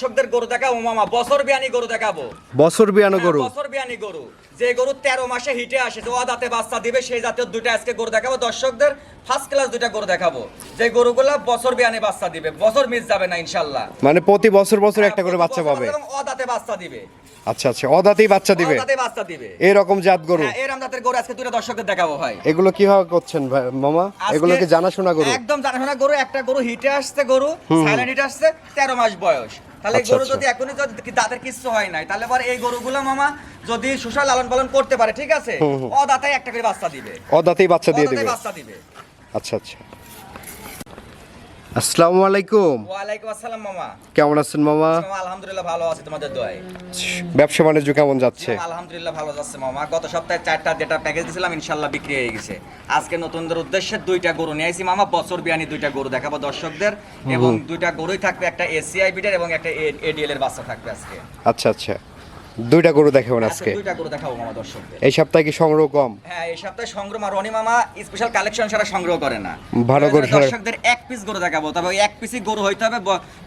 দর্শকদের গরু দেখাবো মামা। বছর বিয়ানি গরু দেখাবো। বছর বিয়ানো গরু। হ্যাঁ, বছর বিয়ানি গরু। যে গরু তেরো মাসে হিটে আসে যে বাচ্চা দিবে সেই জাতীয় আজকে গরু দেখাবো। দর্শকদের ফার্স্ট ক্লাস দুইটা গরু দেখাবো। যে গরুগুলা বছর বিয়ানি বাচ্চা দিবে বছর মিস যাবে না ইনশাল্লাহ। মানে প্রতি বছর বছর একটা করে বাচ্চা পাবে। এবং অদাঁতে বাচ্চা দিবে। আচ্ছা আচ্ছা অদাতেই বাচ্চা দিবে। বাচ্চা দিবে। এরকম জাত গরু। হ্যাঁ এরম জাতের গরু আজকে দুইটা দর্শকদের দেখাবো ভাই। এগুলো কীভাবে করছেন ভাই মামা? এগুলো কি জানাশোনা গরু? একদম জানাশোনা গরু একটা গরু হিটে আসছে গরু সাইলেন্ট হিটে আসছে তেরো মাস বয়স। তাহলে আচ্ছা, গরু আচ্ছা। যদি এখনই যদি দাঁতের কিছু হয় নাই তাহলে পর এই গরুগুলো মামা যদি সুশাল লালন পালন করতে পারে ঠিক আছে? অদাতাই দাঁতে একটা করে বাচ্চা দিবে। অদাতেই বাচ্চা দিয়ে দিবে। বাচ্চা দিবে। আচ্ছা আচ্ছা। আসসালামু আলাইকুম। ওয়ালাইকুম আসসালাম মামা। কেমন আছেন মামা? আলহামদুলিল্লাহ ভালো আছে তোমাদের দোয়ায়। ব্যবসা বাণিজ্য কেমন যাচ্ছে? আলহামদুলিল্লাহ ভালো যাচ্ছে মামা। গত সপ্তাহে চারটা যেটা প্যাকেজ দিয়েছিলাম ইনশাল্লাহ বিক্রি হয়ে গেছে। আজকে নতুনদের উদ্দেশ্যে দুইটা গরু নিয়ে আসি মামা। বছর বিয়ানি দুইটা গরু দেখাবো দর্শকদের। এবং দুইটা গরুই থাকবে একটা এসিআই বিটের এবং একটা এডিএল এর বাচ্চা থাকবে আজকে। আচ্ছা আচ্ছা। দুইটা গরু দেখাবেন আজকে আজকে। দুইটা গরু দেখাবো মামা দর্শকদের এই সপ্তাহে কি সংগ্রহ কম? হ্যাঁ এই সপ্তাহে সংগ্রহ মা রনি মামা স্পেশাল কালেকশন ছাড়া সংগ্রহ করে না। ভালো গরু দর্শকদের এক পিস গরু দেখাবো তবে ওই এক পিসই গরু হইতে হবে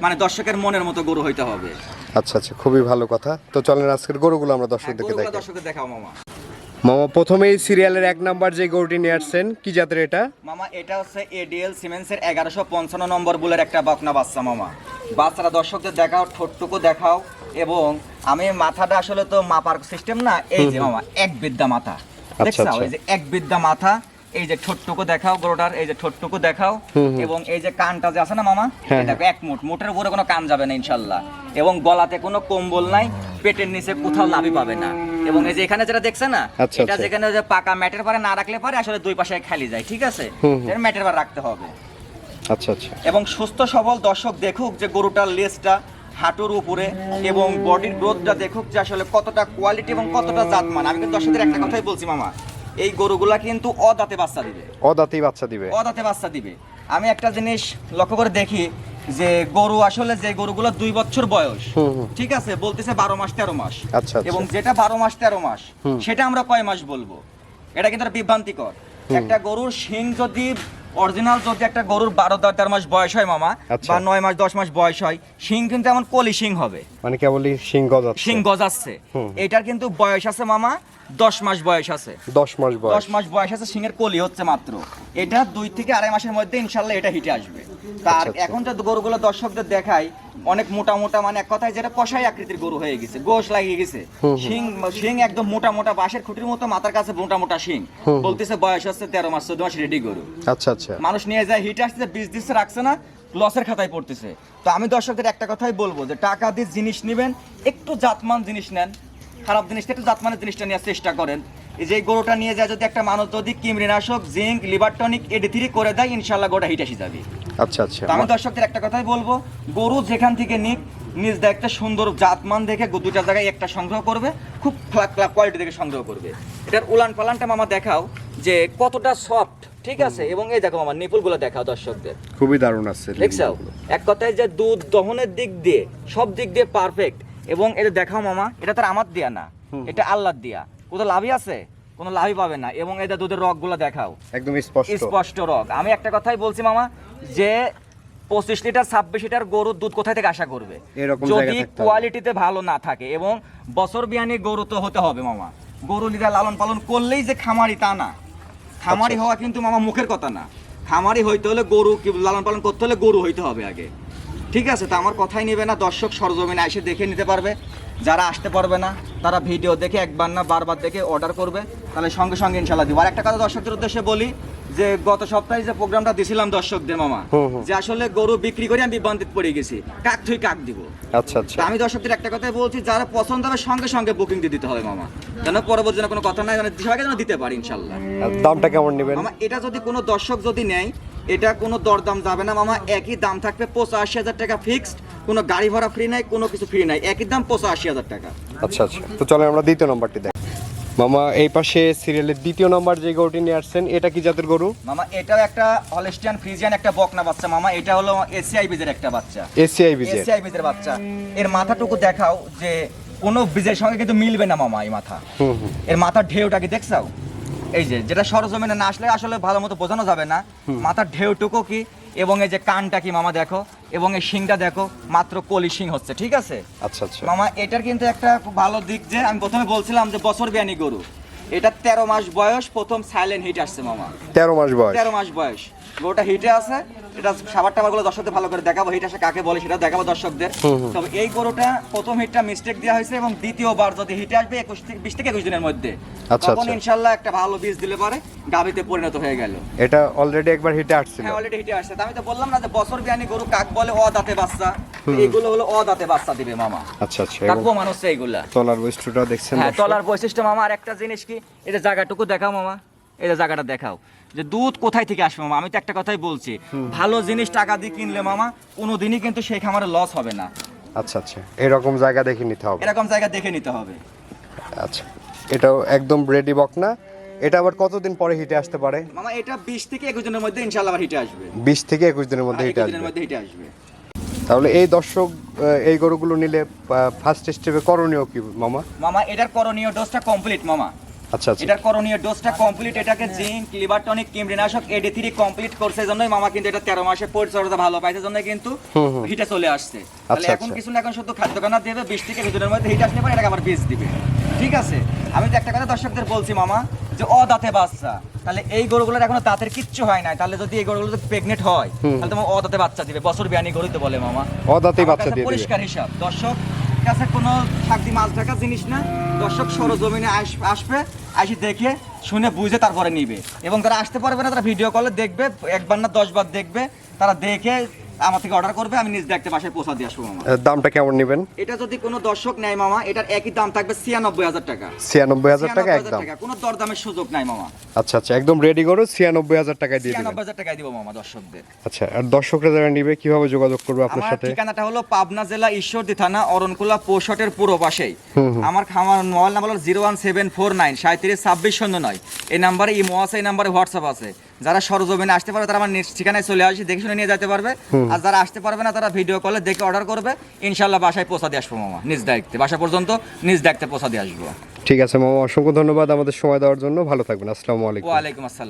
মানে দর্শকের মনের মতো গরু হইতে হবে। আচ্ছা আচ্ছা খুবই ভালো কথা। তো চলেন আজকের গরুগুলো আমরা হ্যাঁ, দর্শকদেরকে গরুগুলো দেখাই। দর্শকদের দেখাও মামা। মামা প্রথমেই সিরিয়ালের এক নাম্বার যে গরুটি নিয়ে আসছেন কি জাতের এটা? মামা এটা হচ্ছে এডিএল সিমেন্সের এগারোশো পঞ্চান্ন নম্বর বুলের একটা বকনা বাচ্চা মামা। বাচ্চারা দর্শকদের দেখাও ঠোঁটটুকু দেখাও। এবং আমি মাথাটা আসলে তো মাপার সিস্টেম না এই যে মামা এক বিদ্যা মাথা। দেখছ? আচ্ছা। এই যে এক বিদ্যা মাথা এই যে ঠোঁটটুকু দেখাও গরুটার এই যে ঠোঁটটুকু দেখাও এবং এই যে কানটা যে আছে না মামা হ্যাঁ, দেখো এক মুঠ। মুঠের উপরে কোনো কান যাবে না ইনশাল্লাহ। এবং গলাতে কোনো কম্বল নাই পেটের নিচে কোথাও লাভই পাবে না। এবং এই যে এখানে যেটা দেখছে না আচ্ছা, এটা আচ্ছা। যেখানে যে পাকা ম্যাটের পরে না রাখলে পরে আসলে দুই পাশে খালি যায় ঠিক আছে। ম্যাটের পর রাখতে হবে। আচ্ছা আচ্ছা। এবং সুস্থ সবল দর্শক দেখুক যে গরুটার লেজটা হাঁটুর উপরে এবং বডির গ্রোথটা দেখুক যে আসলে কতটা কোয়ালিটি এবং কতটা জাতমান। আমি কিন্তু দর্শকদের একটা কথাই বলছি মামা এই গরুগুলা কিন্তু অদাঁতে বাচ্চা দিবে। অদাতেই বাচ্চা দিবে। অদাঁতে বাচ্চা দিবে। আমি একটা জিনিস লক্ষ্য করে দেখি যে গরু আসলে যে গরুগুলো দুই বছর বয়স। ঠিক আছে? বলতেছে বারো মাস তেরো মাস। আচ্ছা, আচ্ছা। এবং যেটা বারো মাস তেরো মাস সেটা আমরা কয় মাস বলব? এটা কিন্তু বিভ্রান্তিকর। একটা গরুর শিং যদি অরিজিনাল যদি একটা গরুর বারো তেরো মাস বয়স হয় মামা আচ্ছা। বা নয় মাস দশ মাস বয়স হয় শিং কিন্তু এমন কলি শিং হবে। মানে কেবলই সিং গজাচ্ছে। শিং গজাচ্ছে। এটার কিন্তু বয়স আছে মামা দশ মাস বয়স আছে। দশ মাস দশ মাস বয়স আছে সিংহের কলি হচ্ছে মাত্র। এটা দুই থেকে আড়াই মাসের মধ্যে ইনশাল্লাহ এটা হিটে আসবে। তার আচ্ছা, আচ্ছা। এখন যে গরুগুলো দর্শকদের দেখায় অনেক মোটা মোটা মানে এক কথায় যেটা কষাই আকৃতির গরু হয়ে গেছে গোশ লাগিয়ে গেছে। শিং শিং একদম মোটা মোটা বাঁশের খুঁটির মতো মাথার কাছে মোটা মোটা শিং। বলতেছে বয়স হচ্ছে তেরো মাস চোদ্দ মাস রেডি গরু। আচ্ছা আচ্ছা। মানুষ নিয়ে যায় হিট আসছে বীজ দিচ্ছে রাখছে না লসের খাতায় পড়তেছে। তো আমি দর্শকদের একটা কথাই বলব যে টাকা দিয়ে জিনিস নেবেন একটু জাতমান জিনিস নেন খারাপ জিনিসটা একটু জাতমানের জিনিসটা নেওয়ার চেষ্টা করেন। এই যে গরুটা নিয়ে যায় যদি একটা মানুষ যদি কিমরিনাশক zinc liver tonic AD three করে দেয় ইনশাল্লাহ গোটা হিট আসি যাবে। আচ্ছা আচ্ছা। আমি দর্শকদের একটা কথাই বলব গরু যেখান থেকে নিক নিজ সুন্দর জাতমান দেখে জায়গায় একটা সংগ্রহ করবে খুব কোয়ালিটি দেখে সংগ্রহ করবে। এটার উলান পালানটা মামা দেখাও যে কতটা সফট ঠিক আছে? এবং এই দেখো মামা নিপুলগুলো দেখাও দর্শকদের। খুবই দারুণ আছে দেখছ? এক কথায় যে দুধ দহনের দিক দিয়ে সব দিক দিয়ে পারফেক্ট এবং এটা দেখাও মামা এটা তার আমার দিয়া না এটা আল্লাহর দিয়া। কোথাও লাভই আছে? কোনো লাভই পাবে না। এবং এটা দুধের রগগুলো দেখাও। একদম স্পষ্ট। স্পষ্ট রগ। আমি একটা কথাই বলছি মামা যে পঁচিশ লিটার ছাব্বিশ লিটার গরুর দুধ কোথায় থেকে আশা করবে? যদি। কোয়ালিটিতে ভালো না থাকে এবং বছর বিয়ানি গরু তো হতে হবে মামা। গরু লিদা লালন পালন করলেই যে খামারি তা না। খামারি আচ্ছা। হওয়া কিন্তু মামা মুখের কথা না। খামারি হইতে হলে গরু লালন পালন করতে হলে গরু হইতে হবে আগে। ঠিক আছে তো আমার কথাই নেবে না। দর্শক সরজমিনে এসে দেখে নিতে পারবে। যারা আসতে পারবে না তারা ভিডিও দেখে একবার না বারবার দেখে অর্ডার করবে। তাহলে সঙ্গে সঙ্গে ইনশাল্লাহ দিব। আর একটা কথা দর্শকদের উদ্দেশ্যে বলি যে গত সপ্তাহে যে প্রোগ্রামটা দিছিলাম দর্শকদের মামা। যে আসলে গরু বিক্রি করে আমি বিভ্রান্তিত পড়ে গেছি। কাক থুই কাক দিব। আচ্ছা আচ্ছা। আমি দর্শকদের একটা কথাই বলছি যারা পছন্দ হবে সঙ্গে সঙ্গে বুকিং দিয়ে দিতে হবে মামা। যেন পরবর্তী যেন কোনো কথা নাই মানে সবাইকে যেন দিতে পারি ইনশাল্লাহ। দামটা কেমন নেবেন? মামা এটা যদি কোনো দর্শক যদি নেয় এটা কোনো দরদাম যাবে না মামা। একই দাম থাকবে পঁচাশি হাজার টাকা ফিক্সড কোনো গাড়ি ভাড়া ফ্রি নাই কোনো কিছু ফ্রি নাই। একই দাম পঁচাশি হাজার টাকা। আচ্ছা আচ্ছা। তো চলেন আমরা দ্বিতীয় নম্বরটি দেখ। মামা এই পাশে সিরিয়ালের দ্বিতীয় নম্বর যে গরুটি নিয়ে আসছেন এটা কি জাতের গরু? মামা এটাও একটা হলেস্টিয়ান ফ্রিজিয়ান একটা বকনা বাচ্চা। মামা এটা হলো এসিআই বিজের একটা বাচ্চা। এসিআই বিজের এসিআই বিজের বাচ্চা। এর মাথাটুকু দেখাও যে কোনো বীজের সঙ্গে কিন্তু মিলবে না মামা এই মাথা। হুম হুম। এর মাথার ঢেউটা কি দেখছাও এই যে যেটা সরজমিনে না আসলে আসলে ভালো মতো বোঝানো যাবে না। মাথার ঢেউটুকু কি? এবং এই যে কানটা কি মামা দেখো এবং এই শিংটা দেখো মাত্র কলি শিং হচ্ছে ঠিক আছে? আচ্ছা আচ্ছা। মামা এটার কিন্তু একটা খুব ভালো দিক যে আমি প্রথমে বলছিলাম যে বছর বিয়ানি গরু। এটা তেরো মাস বয়স প্রথম সাইলেন্ট হিট আসছে মামা। তেরো মাস বয়স। তেরো মাস বয়স। গরুটা হিটে আছে এটা সাবার টাবারগুলো দর্শকদের ভালো করে দেখাবো হিট আসে কাকে বলে সেটা দেখাবো দর্শকদের। তবে এই গরুটা প্রথম হিটটা মিস্টেক দেওয়া হয়েছে এবং দ্বিতীয়বার যদি হিটে আসবে একুশ থেকে বিশ থেকে একুশ দিনের মধ্যে আচ্ছা, তখন আচ্ছা। ইনশাল্লাহ একটা ভালো বীজ দিলে পারে গাভিতে পরিণত হয়ে গেল। এটা অলরেডি একবার হিটে আসছিল। হ্যাঁ অলরেডি হিটে আসছে। আমি তো বললাম না যে বছর বিয়ানি গরু কাক বলে অ দাঁতে বাচ্চা এইগুলো হলো অ দাঁতে বাচ্চা দিবে মামা। আচ্ছা আচ্ছা। প্রমাণ হচ্ছে এইগুলা। তলার বৈশিষ্ট্যটাও দেখছেন হ্যাঁ তলার বৈশিষ্ট্য মামা আর একটা জিনিস কি? যে জায়গাটুকু দেখাও মামা। এই যে জায়গাটা দেখাও। যে দুধ কোথায় থেকে আসবে মামা? আমি তো একটা কথাই বলছি। ভালো জিনিস টাকা দিয়ে কিনলে মামা কোনোদিনই কিন্তু সেই খামারে লস হবে না। আচ্ছা আচ্ছা। এরকম জায়গা দেখে নিতে হবে। এরকম জায়গা দেখে নিতে হবে। আচ্ছা। এটাও একদম রেডি বক না। এটা আবার কতদিন পরে হিটে আসতে পারে? মামা এটা বিশ থেকে একুশ দিনের মধ্যে ইনশাল্লাহ আবার হিটে আসবে। বিশ থেকে একুশ দিনের মধ্যে হিটে একুশ দিনের আসবে মধ্যে হিটে আসবে। তাহলে এই দর্শক এই গরুগুলো নিলে ফার্স্ট স্টেপে করণীয় কি মামা? মামা এটার করণীয় ডোজটা কমপ্লিট মামা। আচ্ছা আচ্ছা। এটার করণীয় ডোজটা কমপ্লিট এটাকে জিঙ্ক লিভার টনিক কিমরিনাশক এডি থ্রি কমপ্লিট করছে জন্যই মামা কিন্তু এটা তেরো মাসে পরিচর্যা ভালো পাইছে জন্য কিন্তু হিটে চলে আসছে। তাহলে আচ্ছা, এখন আচ্ছা। কিছু না এখন শুধু খাদ্য খানা দেবে বিশ থেকে দুজনের মধ্যে হিট আসলে পরে এটাকে আবার বীজ দিবে। ঠিক আছে? আমি তো একটা কথা দর্শকদের বলছি মামা যে অদাঁতে বাচ্চা তাহলে এই গরুগুলোর এখনও দাঁতের কিচ্ছু হয় না তাহলে যদি এই গরুগুলো প্রেগনেন্ট হয় তাহলে তোমার অদাঁতে বাচ্চা দিবে বছর বিয়ানি গরুতে বলে মামা। অদাঁতেই আমার বাচ্চা দিবে। পরিষ্কার হিসাব। দর্শক কাছে কোনো থাকতি মাছ ঢাকা জিনিস না। দর্শক সরজমিনে আস- আসবে, আসি দেখে, শুনে বুঝে তারপরে নিবে। এবং তারা আসতে পারবে না, তারা ভিডিও কলে দেখবে, একবার না দশবার দেখবে, তারা দেখে আমার থেকে অর্ডার করবে আমি নিজ বাসায় পৌঁছা দিয়ে আসব মামা। দামটা কেমন নেবেন? এটা যদি কোনো দর্শক নেয় মামা এটার একই দাম থাকবে ছিয়ানব্বই হাজার টাকা। ছিয়ানব্বই হাজার টাকা একদম। কোনো দরদামের সুযোগ নাই মামা। আচ্ছা আচ্ছা একদম রেডি গরু ছিয়ানব্বই হাজার টাকায় দিয়ে ছিয়ানব্বই হাজার টাকায় দিব মামা দর্শকদের। আচ্ছা আর দর্শকরা যারা নিবে কীভাবে যোগাযোগ করবে আপনার সাথে? ঠিকানাটা হলো পাবনা জেলা ঈশ্বরদী থানা অরণকুলা পোশটের পুরো পাশেই। আমার খামার মোবাইল নাম্বার হলো zero one seven four nine সাঁত্রিশ ছাব্বিশ শূন্য নয়। এই নাম্বারে ইমো আছে এই নাম্বারে হোয়াটসঅ্যাপ আছে। যারা সরজমিনে আসতে পারবে তারা আমার ঠিকানায় চলে আসি দেখে শুনে নিয়ে যেতে পারবে। আর যারা আসতে পারবে না তারা ভিডিও কলে দেখে অর্ডার করবে। ইনশাল্লাহ বাসায় পৌঁছা দিয়ে আসব মামা নিজ দায়িত্বে। বাসা পর্যন্ত নিজ দায়িত্বে পৌঁছা দিয়ে আসব। ঠিক আছে মামা অসংখ্য ধন্যবাদ আমাদের সময় দেওয়ার জন্য। ভালো থাকবেন আসসালামু আলাইকুম। ওয়ালাইকুম আসসালাম।